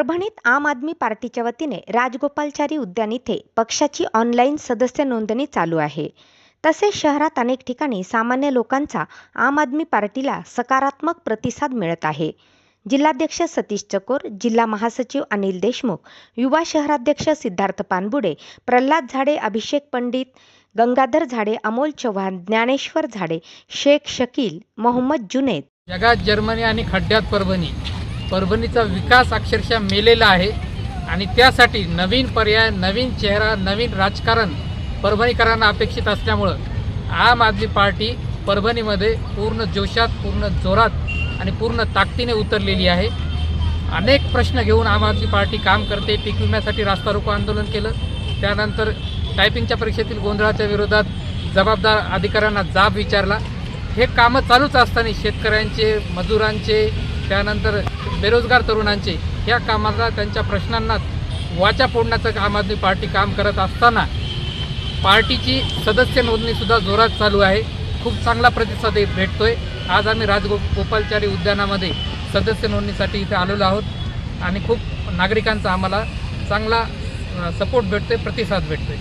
परभणीत आम आदमी पार्टीच्या वतीने राजगोपालचारी उद्यान इथे पक्षाची ऑनलाईन सदस्य नोंदणी चालू आहे. तसेच शहरात अनेक ठिकाणी सामान्य लोकांचा आम आदमी पार्टीला सकारात्मक प्रतिसाद मिळत आहे. जिल्हाध्यक्ष सतीश चकोर जिल्हा महासचिव अनिल देशमुख युवा शहराध्यक्ष सिद्धार्थ पानबुडे प्रल्हाद झाडे अभिषेक पंडित गंगाधर झाडे अमोल चव्हाण ज्ञानेश्वर झाडे शेख शकील मोहम्मद जुनेद. जगात जर्मनी आणि खड्ड्यात परभणी. परभणीचा विकास अक्षरशः मेलेला आहे. आणि त्यासाठी नवीन पर्याय नवीन चेहरा नवीन राजकारण परभणीकरांना अपेक्षित असल्यामुळं आम आदमी पार्टी परभणीमध्ये पूर्ण जोशात पूर्ण जोरात आणि पूर्ण ताकदीने उतरलेली आहे. अनेक प्रश्न घेऊन आम आदमी पार्टी काम करते. पीक विम्यासाठी रास्ता रोको आंदोलन केलं. त्यानंतर टायपिंगच्या परीक्षेतील गोंधळाच्या विरोधात जबाबदार अधिकाऱ्यांना जाब विचारला. हे कामं चालूच असताना शेतकऱ्यांचे मजुरांचे त्यानंतर बेरोजगार तरुणांचे ह्या कामाला त्यांच्या प्रश्नांना वाचा फोडण्याचं आम आदमी पार्टी काम करत असताना पार्टीची सदस्य नोंदणीसुद्धा जोरात चालू आहे. खूप चांगला प्रतिसाद भेटतो भेटतोय. आज आम्ही राजगो गोपालचारी उद्यानामध्ये सदस्य नोंदणीसाठी इथे आलेलो आहोत आणि खूप नागरिकांचा आम्हाला चांगला सपोर्ट भेटतोय प्रतिसाद भेटतोय.